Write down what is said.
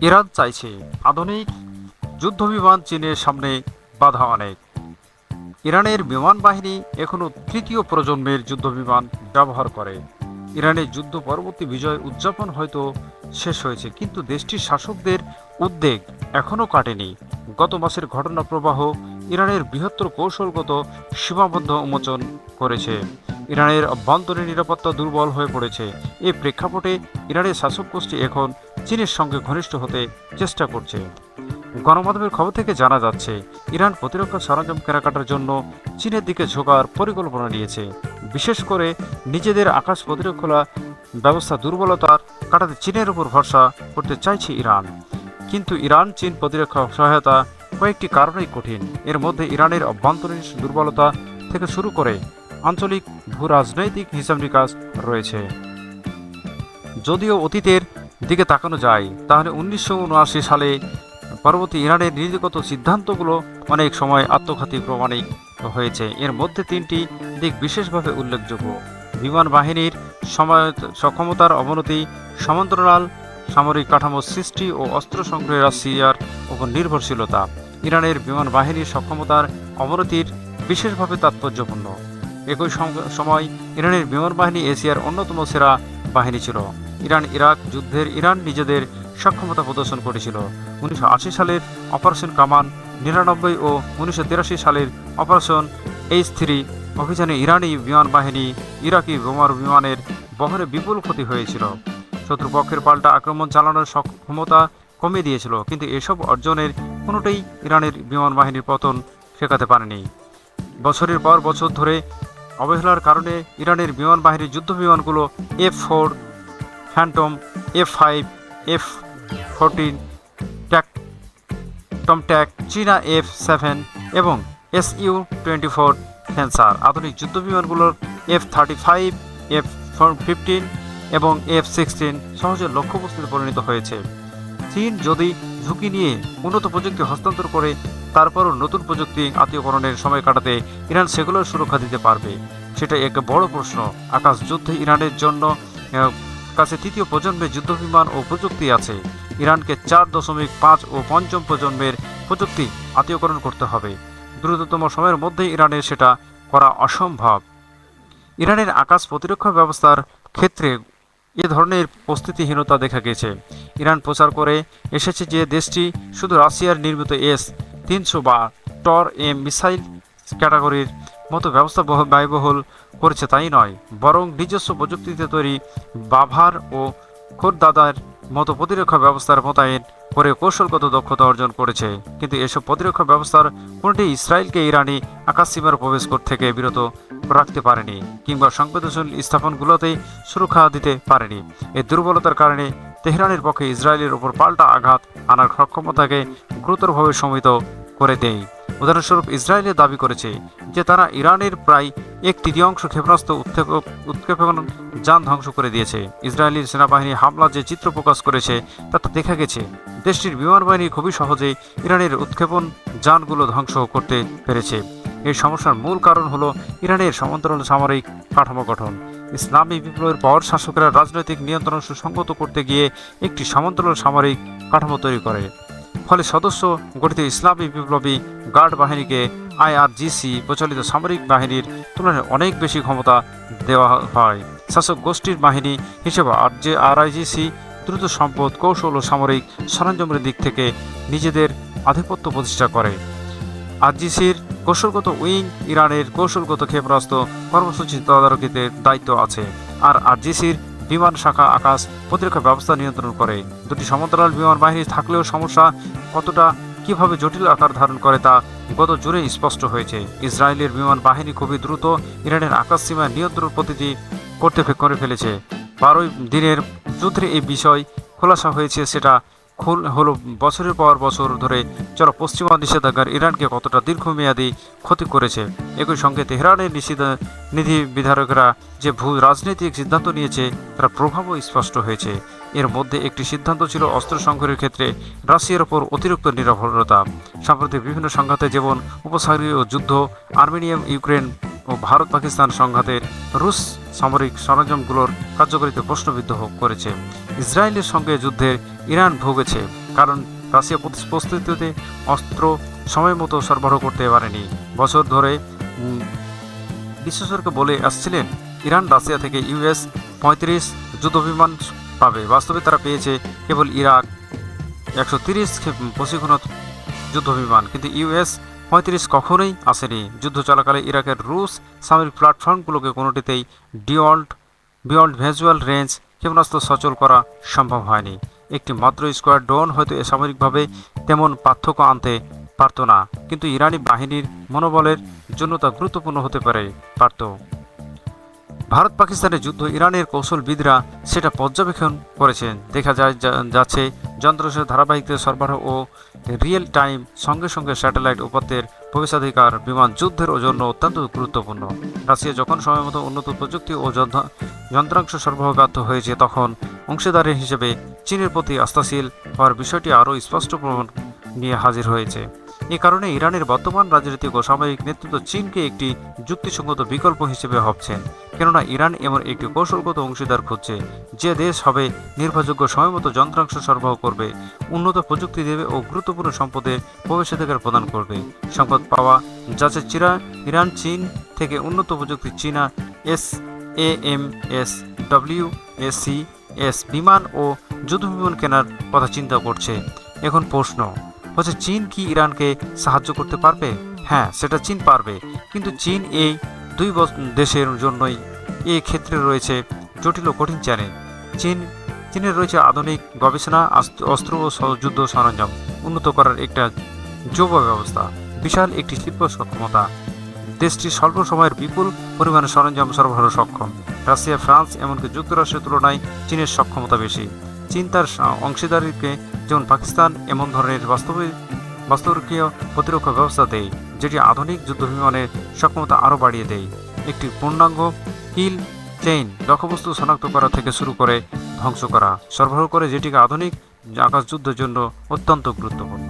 Iran চাইছে আধুনিক যুদ্ধবিমান চীনের সামনে বাধা অনেক। ইরানের বিমান বাহিনী এখনও তৃতীয় প্রজন্মের যুদ্ধবিমান ব্যবহার করে। ইরানের যুদ্ধ পরবর্তী বিজয় উদযাপন হয়তো শেষ হয়েছে, কিন্তু দেশটির শাসকদের উদ্বেগ এখনও কাটেনি। গত মাসের ঘটনা প্রবাহ ইরানের বৃহত্তর কৌশলগত সীমাবদ্ধ উন্মোচন করেছে। ইরানের অভ্যন্তরীণ নিরাপত্তা দুর্বল হয়ে পড়েছে। এই প্রেক্ষাপটে ইরানের শাসক গোষ্ঠী এখন চীনের সঙ্গে ঘনিষ্ঠ হতে চেষ্টা করছে। গণমাধ্যমের খবর থেকে জানা যাচ্ছে, ইরান প্রতিরক্ষা সরঞ্জাম কেনাকাটার জন্য চীনের দিকে ঝোঁকার পরিকল্পনা নিয়েছে। বিশেষ করে নিজেদের আকাশ প্রতিরক্ষা ব্যবস্থা দুর্বলতার কাটাতে চীনের উপর ভরসা করতে চাইছে ইরান। কিন্তু ইরান চীন প্রতিরক্ষা সহায়তা কয়েকটি কারণেই কঠিন। এর মধ্যে ইরানের অভ্যন্তরীণ দুর্বলতা থেকে শুরু করে আঞ্চলিক ভূ রাজনৈতিক হিসাব নিকাশ রয়েছে। যদিও অতীতের দিকে তাকানো যায়, তাহলে উনিশশো উনআশি সালে পরবর্তী ইরানের নীতিগত সিদ্ধান্তগুলো অনেক সময় আত্মঘাতী প্রমাণিক হয়েছে। এর মধ্যে তিনটি দিক বিশেষভাবে উল্লেখযোগ্য। বিমান বাহিনীর সক্ষমতার অবনতি সমান্তরাল সামরিক কাঠামো সৃষ্টি ও অস্ত্র সংগ্রহে রাশিয়ার উপর নির্ভরশীলতা। ইরানের বিমান বাহিনীর সক্ষমতার অবনতির বিশেষভাবে তাৎপর্যপূর্ণ। একই সময় ইরানের বিমান বাহিনী এশিয়ার অন্যতম সেরা বাহিনী ছিল। ইরান, ইরাক যুদ্ধের ইরান নিজেদের সক্ষমতা প্রদর্শন করেছিল। উনিশশো আশি সালের অপারেশন কামান, নিরানব্বই ও উনিশশো তিরাশি সালের অপারেশন এইচ থ্রি অভিযানে ইরানি বিমান বাহিনী, ইরাকি বোমার বিমানের বহরে বিপুল ক্ষতি হয়েছিল। শত্রুপক্ষের পাল্টা আক্রমণ চালানোর সক্ষমতা কমিয়ে দিয়েছিল, কিন্তু এসব অর্জনের কোনোটাই ইরানের বিমান বাহিনীর পতন শেখাতে পারেনি। বছরের পর বছর ধরে অবহেলার কারণে ইরানের বিমান বাহিনীর যুদ্ধ বিমানগুলো F four Phantom F five F fourteen ট্যাক টমট্যাক চীনা এফ সেভেন এবং S U twenty four Fencer আধুনিক যুদ্ধ বিমানগুলোর F thirty five F fifteen এবং এফ সিক্সটিন সহজে লক্ষ্যবস্তুতে পরিণত হয়েছে। চীন যদি ঝুঁকি নিয়ে উন্নত প্রযুক্তি হস্তান্তর করে, তারপরও নতুন প্রযুক্তি আত্মীয়করণের সময় কাটাতে ইরান সেগুলোর সুরক্ষা দিতে পারবে। সেটা এক বড় প্রশ্ন। আকাশ যুদ্ধে ইরানের জন্য কাছে তৃতীয় প্রজন্মের যুদ্ধবিমান ও প্রযুক্তি আছে। ইরানকে চার দশমিক পাঁচ ও পঞ্চম প্রজন্মের প্রযুক্তি আত্মীয়করণ করতে হবে। দ্রুততম সময়ের মধ্যে ইরানের সেটা করা অসম্ভব। ইরানের আকাশ প্রতিরক্ষা ব্যবস্থার ক্ষেত্রে এ ধরনের প্রস্তুতিহীনতা দেখা গেছে। ইরান প্রচার করে এসেছে যে দেশটি শুধু রাশিয়ার নির্মিত এস তিনশো বা টর এম মিসাইল ক্যাটাগরির মতো ব্যবস্থা ব্যয়বহুল করেছে তাই নয়, বরং নিজস্ব প্রযুক্তিতে তৈরি বাভার ও খোরদাদার মতো প্রতিরক্ষা ব্যবস্থার মোতায়েন করে কৌশলগত দক্ষতা অর্জন করেছে। কিন্তু এসব প্রতিরক্ষা ব্যবস্থার কোনটি ইসরায়েলকে ইরানি আকাশসীমার প্রবেশ কর থেকে বিরত রাখতে পারেনি, কিংবা সংবেদনশীল স্থাপনগুলোতে সুরক্ষা দিতে পারেনি। এই দুর্বলতার কারণে তেহরানের পক্ষে ইসরায়েলের ওপর পাল্টা আঘাত আনার সক্ষমতাকে গুরুতরভাবে সমিত করে দেয়। উদাহরণস্বরূপ ইসরায়েলে দাবি করেছে যে তারা ইরানের প্রায় এক তৃতীয়াংশ ক্ষেপণাস্ত্র উৎক্ষেপণ যান ধ্বংস করে দিয়েছে। ইসরায়েলি সেনাবাহিনী হামলা যে চিত্র প্রকাশ করেছে তাতে দেখা গেছে। দেশটির বিমান বাহিনী খুবই সহজে ইরানের উৎক্ষেপণ যানগুলো ধ্বংস করতে পেরেছে। এই সমস্যার মূল কারণ হলো ইরানের সমান্তরাল সামরিক কাঠামো গঠন। ইসলামী বিপ্লবের পর শাসকেরা রাজনৈতিক নিয়ন্ত্রণ সুসংগত করতে গিয়ে একটি সমান্তরাল সামরিক কাঠামো তৈরি করে। ফলে সদস্য গঠিত ইসলামী বিপ্লবী গার্ড বাহিনীকে আইআরজিসি প্রচলিত সামরিক বাহিনীর তুলনায় অনেক বেশি ক্ষমতা দেওয়া হয়। শাসক গোষ্ঠীর বাহিনী হিসেবে আর যে আরআইজিসি দ্রুত সম্পদ, কৌশল ও সামরিক সরঞ্জামের দিক থেকে নিজেদের আধিপত্য প্রতিষ্ঠা করে। আরজিসির কৌশলগত উইং ইরানের কৌশলগত ক্ষেপণাস্ত্র কর্মসূচি তদারকিতে দায়িত্ব আছে। আর আরজিসির বিমান শাখা আকাশ প্রতিরক্ষা ব্যবস্থা নিয়ন্ত্রণ করে। দুটি সমান্তরাল বিমান বাহিনী থাকলেও সমস্যা কতটা, কীভাবে জটিল আকার ধারণ করে তা গত জুড়ে স্পষ্ট হয়েছে। ইসরায়েলের বিমান বাহিনী খুবই দ্রুত ইরানের আকাশ সীমা নিয়ন্ত্রণ পদ্ধতি করতে করে ফেলেছে। বারোই দিনের যুদ্ধে এই বিষয় খোলাসা হয়েছে সেটা খুল হলো বছরের পর বছর ধরে। চলা, পশ্চিমা নিষেধাজ্ঞার ইরানকে কতটা দীর্ঘমেয়াদী ক্ষতি করেছে? একই সঙ্গে তেহরানের নিষিদ্ধ নীতি বিধারকরা যে ভূ রাজনৈতিক সিদ্ধান্ত নিয়েছে, তার প্রভাবও স্পষ্ট হয়েছে। এর মধ্যে একটি সিদ্ধান্ত ছিল অস্ত্র সংগ্রহের ক্ষেত্রে রাশিয়ার ওপর অতিরিক্ত নিরাভরতা সাম্প্রতিক বিভিন্ন সংঘাতে যেমন উপসাগরীয় যুদ্ধ, আর্মেনিয়াম, ইউক্রেন ও ভারত পাকিস্তান সংঘাতের রুশ সামরিক সরঞ্জামগুলোর কার্যকারিতা প্রশ্নবিদ্ধ করেছে। ইসরায়েলের সঙ্গে যুদ্ধের ইরান ভুগেছে, কারণ রাশিয়া প্রস্তুতিতে অস্ত্র সময় মতো সরবরাহ করতে পারেনি। বছর ধরে বিশেষজ্ঞ বলে আসছিলেন, ইরান রাশিয়া থেকে ইউএস পঁয়ত্রিশ যুদ্ধবিমান পাবে। বাস্তবে তারা পেয়েছে কেবল ইরাক একশো তিরিশ প্রশিক্ষণ যুদ্ধবিমান, কিন্তু ইউএস পঁয়ত্রিশ কখনোই আসেনি। যুদ্ধ চলাকালে ইরাকের রুশ সামরিক প্ল্যাটফর্মগুলোকে কোনোটিতেই ডিওল্ট বিয়ন্ড ভেজুয়াল রেঞ্জ ক্ষেপণাস্ত্র সচল করা সম্ভব হয়নি। একটি মাত্র স্কোয়ার ড্রোন হয়তো সামরিকভাবে তেমন পার্থক্য আনতে পারত না, কিন্তু ইরানি বাহিনীর মনোবলের জন্য তা গুরুত্বপূর্ণ হতে পারে, পারত। ভারত পাকিস্তানের যুদ্ধ ইরানের কৌশলবিদরা সেটা পর্যবেক্ষণ করেছেন। দেখা যায় যাচ্ছে যন্ত্রাংশের ধারাবাহিকদের সরবরাহ ও রিয়েল টাইম সঙ্গে সঙ্গে স্যাটেলাইট উপাত্তের প্রবেশাধিকার বিমান যুদ্ধের জন্য অত্যন্ত গুরুত্বপূর্ণ। রাশিয়া যখন সময়মতো উন্নত প্রযুক্তি ও যন্ত্র- যন্ত্রাংশ সরবরাহ ব্যর্থ হয়েছে, তখন অংশীদারী হিসেবে চীনের প্রতি আস্থাশীল হওয়ার বিষয়টি আরও স্পষ্ট প্রমাণ নিয়ে হাজির হয়েছে। এ কারণে ইরানের বর্তমান রাজনৈতিক ও সামরিক নেতৃত্ব চীনকে একটি যুক্তিসঙ্গত বিকল্প হিসেবে ভাবছেন। কেননা ইরান এমন একটি কৌশলগত অংশীদার খুঁজছে, যে দেশ হবে নির্ভরযোগ্য সময়মতো যন্ত্রাংশ সরবরাহ করবে, উন্নত প্রযুক্তি দেবে ও গুরুত্বপূর্ণ সম্পদের প্রবেশাধিকার প্রদান করবে। সম্পদ পাওয়া যাচ্ছে চিরা, ইরান, চীন থেকে উন্নত প্রযুক্তি চীনা, S A M S W S বিমান ও যুদ্ধ বিমান কেনার কথা চিন্তা করছে। এখন প্রশ্ন হচ্ছে চীন কি ইরানকে সাহায্য করতে পারবে? হ্যাঁ সেটা চীন পারবে। কিন্তু চীন এই দুই দেশের জন্যই এই ক্ষেত্রে রয়েছে জটিল ও কঠিন চ্যালেঞ্জ। চীন, চীনের রয়েছে আধুনিক গবেষণা অস্ত্র ও যুদ্ধ সরঞ্জাম উন্নত করার একটা যোগ ব্যবস্থা, বিশাল একটি শিল্প সক্ষমতা। দেশটি স্বল্প সময়ের বিপুল পরিমাণে সরঞ্জাম সরবরাহ সক্ষম। রাশিয়া, ফ্রান্স, এমনকি যুক্তরাষ্ট্রের তুলনায় চীনের সক্ষমতা বেশি। চীন তার অংশীদারিকে যেমন পাকিস্তান এমন ধরনের বাস্তবে বাস্তবকীয় প্রতিরক্ষা ব্যবস্থা দেয়, যেটি আধুনিক যুদ্ধ বিমানের সক্ষমতা আরও বাড়িয়ে দেয়। একটি পূর্ণাঙ্গ কিল চেইন লক্ষ্যবস্তু শনাক্ত করা থেকে শুরু করে ধ্বংস করা, সরবরাহ করে যেটিকে আধুনিক আকাশযুদ্ধের জন্য অত্যন্ত গুরুত্বপূর্ণ।